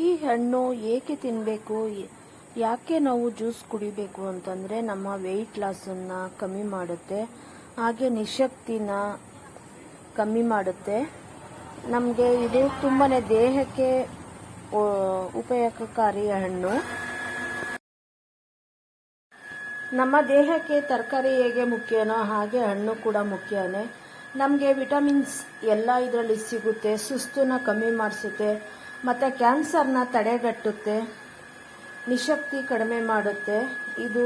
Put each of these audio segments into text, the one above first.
ಈ ಹಣ್ಣು ಏಕೆ ತಿನ್ನಬೇಕು ಯಾಕೆ ನಾವು ಜ್ಯೂಸ್ ಕುಡಿಬೇಕು ಅಂತಂದರೆ ನಮ್ಮ ವೆಯ್ಟ್ ಲಾಸನ್ನು ಕಮ್ಮಿ ಮಾಡುತ್ತೆ, ಹಾಗೆ ನಿಶಕ್ತಿನ ಕಮ್ಮಿ ಮಾಡುತ್ತೆ. ನಮಗೆ ಇದು ತುಂಬಾ ದೇಹಕ್ಕೆ ಉಪಯೋಗಕಾರಿ ಹಣ್ಣು. ನಮ್ಮ ದೇಹಕ್ಕೆ ತರಕಾರಿ ಹೇಗೆ ಮುಖ್ಯನೋ ಹಾಗೆ ಹಣ್ಣು ಕೂಡ ಮುಖ್ಯನೇ. ನಮಗೆ ವಿಟಮಿನ್ಸ್ ಎಲ್ಲ ಇದರಲ್ಲಿ ಸಿಗುತ್ತೆ ಸುಸ್ತನ್ನು ಕಮ್ಮಿ ಮಾಡಿಸುತ್ತೆ. ಮತ್ತು ಕ್ಯಾನ್ಸರ್ನ ತಡೆಗಟ್ಟುತ್ತೆ, ನಿಶಕ್ತಿ ಕಡಿಮೆ ಮಾಡುತ್ತೆ. ಇದು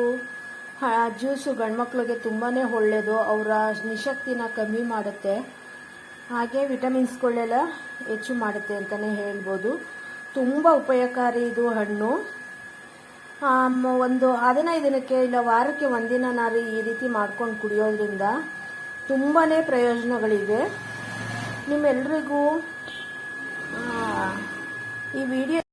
ಜ್ಯೂಸು ಗಂಡ್ಮಕ್ಳಿಗೆ ತುಂಬಾ ಒಳ್ಳೆಯದು ಅವರ ನಿಶಕ್ತಿನ ಕಮ್ಮಿ ಮಾಡುತ್ತೆ. ಹಾಗೆ ವಿಟಮಿನ್ಸ್ಗಳೆಲ್ಲ ಹೆಚ್ಚು ಮಾಡುತ್ತೆ ಅಂತಲೇ ಹೇಳ್ಬೋದು. ತುಂಬ ಉಪಯೋಗಕಾರಿ ಇದು ಹಣ್ಣು. ಒಂದು ಹದಿನೈದು ದಿನಕ್ಕೆ ಇಲ್ಲ ವಾರಕ್ಕೆ ಒಂದಿನ ನಾವು ಈ ರೀತಿ ಮಾಡ್ಕೊಂಡು ಕುಡಿಯೋದ್ರಿಂದ ತುಂಬಾ ಪ್ರಯೋಜನಗಳಿವೆ. ನಿಮ್ಮೆಲ್ರಿಗೂ ಆ, ಈ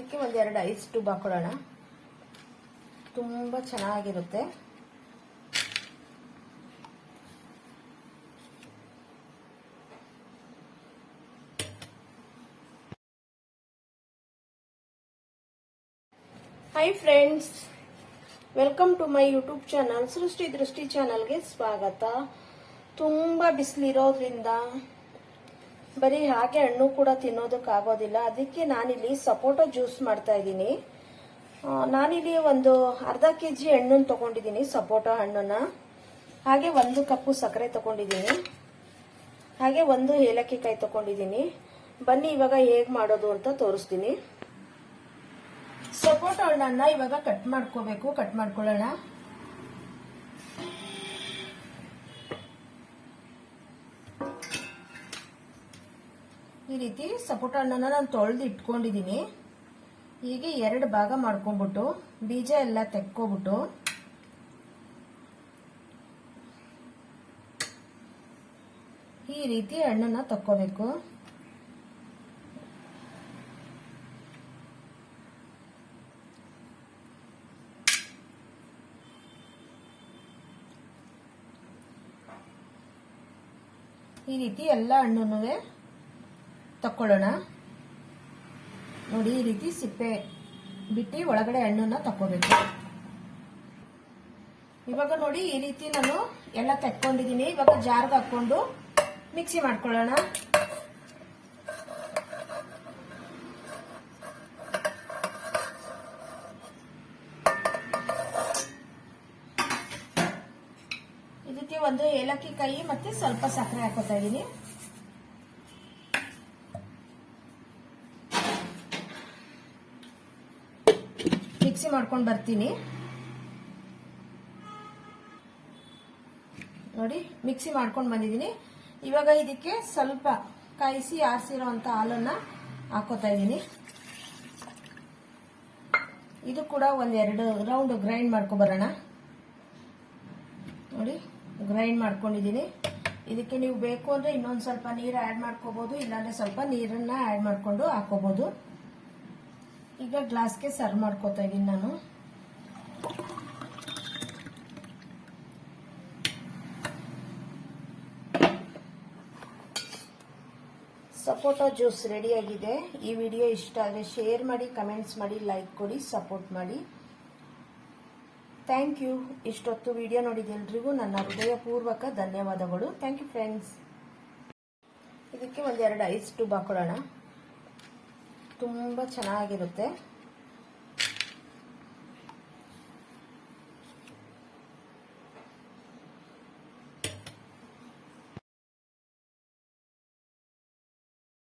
ಇದಕ್ಕೆ ಒಂದೆರಡು ಐಸ್ ಟ್ಯೂಬ್ ಹಾಕೊಳ್ಳೋಣ. ತುಂಬ ಚೆನ್ನಾಗಿರುತ್ತೆ. Hi friends welcome to my YouTube channel Srishti Drishti ಚಾನಲ್ಗೆ ಸ್ವಾಗತ. ತುಂಬ ಬಿಸಿಲಿರೋದ್ರಿಂದ ಬರೀ ಹಾಗೆ ಹಣ್ಣು ಕೂಡ ತಿನ್ನೋದಕ್ಕಾಗೋದಿಲ್ಲ. ಅದಕ್ಕೆ ನಾನಿಲ್ಲಿ ಸಪೋಟೊ ಜ್ಯೂಸ್ ಮಾಡ್ತಾ ಇದ್ದೀನಿ. ನಾನಿಲ್ಲಿ ಒಂದು ಅರ್ಧ ಕೆ ಜಿ ಹಣ್ಣನ್ನು ತಗೊಂಡಿದ್ದೀನಿ, ಸಪೋಟೊ ಹಣ್ಣನ್ನು. ಹಾಗೆ ಒಂದು ಕಪ್ಪು ಸಕ್ಕರೆ ತಗೊಂಡಿದ್ದೀನಿ. ಹಾಗೆ ಒಂದು ಏಲಕ್ಕಿ ಕಾಯಿ ತಗೊಂಡಿದ್ದೀನಿ. ಬನ್ನಿ, ಇವಾಗ ಹೇಗೆ ಮಾಡೋದು ಅಂತ ತೋರಿಸ್ತೀನಿ. ಸಪೋಟೊ ಹಣ್ಣನ್ನು ಇವಾಗ ಕಟ್ ಮಾಡ್ಕೋಬೇಕು. ಕಟ್ ಮಾಡ್ಕೊಳ್ಳೋಣ. ಈ ರೀತಿ ಸಪೋಟ ಹಣ್ಣನ್ನು ನಾನು ತೊಳೆದು ಇಟ್ಕೊಂಡಿದ್ದೀನಿ ಹೀಗೆ ಎರಡು ಭಾಗ ಮಾಡ್ಕೊಂಡ್ಬಿಟ್ಟು, ಬೀಜ ಎಲ್ಲ ತೆಕ್ಕೊಬಿಟ್ಟು. ಈ ರೀತಿ ಹಣ್ಣನ್ನ ತಕ್ಕೋಬೇಕು. ಈ ರೀತಿ ಎಲ್ಲ ಹಣ್ಣನ್ನು ತಕ್ಕೊಳ್ಳೋಣ. ನೋಡಿ, ಈ ರೀತಿ ಸಿಪ್ಪೆ ಬಿಟ್ಟು ಒಳಗಡೆ ಹಣ್ಣನ್ನ ತಕ್ಕೋಬೇಕು. ಇವಾಗ ನೋಡಿ, ಈ ರೀತಿ ನಾನು ಎಲ್ಲ ತೆಕ್ಕೊಂಡಿದ್ದೀನಿ. ಇವಾಗ ಜಾರ್ಗೆ ಹಾಕ್ಕೊಂಡು ಮಿಕ್ಸಿ ಮಾಡ್ಕೊಳ್ಳೋಣ. ಇದಕ್ಕೆ ಒಂದು ಏಲಕ್ಕಿ ಕೈ ಮತ್ತೆ ಸ್ವಲ್ಪ ಸಕ್ಕರೆ ಹಾಕೋತಾ ಇದ್ದೀನಿ. ಮಿಕ್ಸಿ ಮಾಡ್ಕೊಂಡು ಬರ್ತೀನಿ. ನೋಡಿ, ಮಿಕ್ಸಿ ಮಾಡ್ಕೊಂಡು ಬಂದಿದ್ದೀನಿ. ಇವಾಗ ಇದಕ್ಕೆ ಸ್ವಲ್ಪ ಕಾಯಿಸಿ ಆರಿಸಿರೋಂಥ ಹಾಲನ್ನ ಹಾಕೋತಾ ಇದ್ದೀನಿ. ಇದು ಕೂಡ ಒಂದೆರಡು ರೌಂಡ್ ಗ್ರೈಂಡ್ ಮಾಡ್ಕೊಬರೋಣ ನೋಡಿ ಗ್ರೈಂಡ್ ಮಾಡ್ಕೊಂಡಿದ್ದೀನಿ. ಇದಕ್ಕೆ ನೀವು ಬೇಕು ಅಂದರೆ ಇನ್ನೊಂದು ಸ್ವಲ್ಪ ನೀರು ಆ್ಯಡ್ ಮಾಡ್ಕೋಬೋದು, ಇಲ್ಲಾಂದರೆ ಸ್ವಲ್ಪ ನೀರನ್ನು ಆ್ಯಡ್ ಮಾಡಿಕೊಂಡು ಹಾಕೋಬೋದು. ಈಗ ಗ್ಲಾಸ್ಗೆ ಸರ್ವ್ ಮಾಡ್ಕೋತಾ ಇದ್ದೀನಿ ನಾನು. ಸಪೋಟೊ ಜ್ಯೂಸ್ ರೆಡಿಯಾಗಿದೆ ಈ ವಿಡಿಯೋ ಇಷ್ಟ ಆದರೆ ಶೇರ್ ಮಾಡಿ ಕಮೆಂಟ್ಸ್ ಮಾಡಿ ಲೈಕ್ ಕೊಡಿ ಸಪೋರ್ಟ್ ಮಾಡಿ. ಥ್ಯಾಂಕ್ ಯು ಇಷ್ಟೊತ್ತು ವಿಡಿಯೋ ನೋಡಿದ ಎಲ್ರಿಗೂ ನನ್ನ ಹೃದಯಪೂರ್ವಕ ಧನ್ಯವಾದಗಳು. ಥ್ಯಾಂಕ್ ಯು ಫ್ರೆಂಡ್ಸ್ ಇದಕ್ಕೆ ಒಂದೆರಡು ಐಸ್ ಟ್ಯೂಬ್ ಹಾಕೊಳ್ಳೋಣ. ತುಂಬ ಚೆನ್ನಾಗಿರುತ್ತೆ.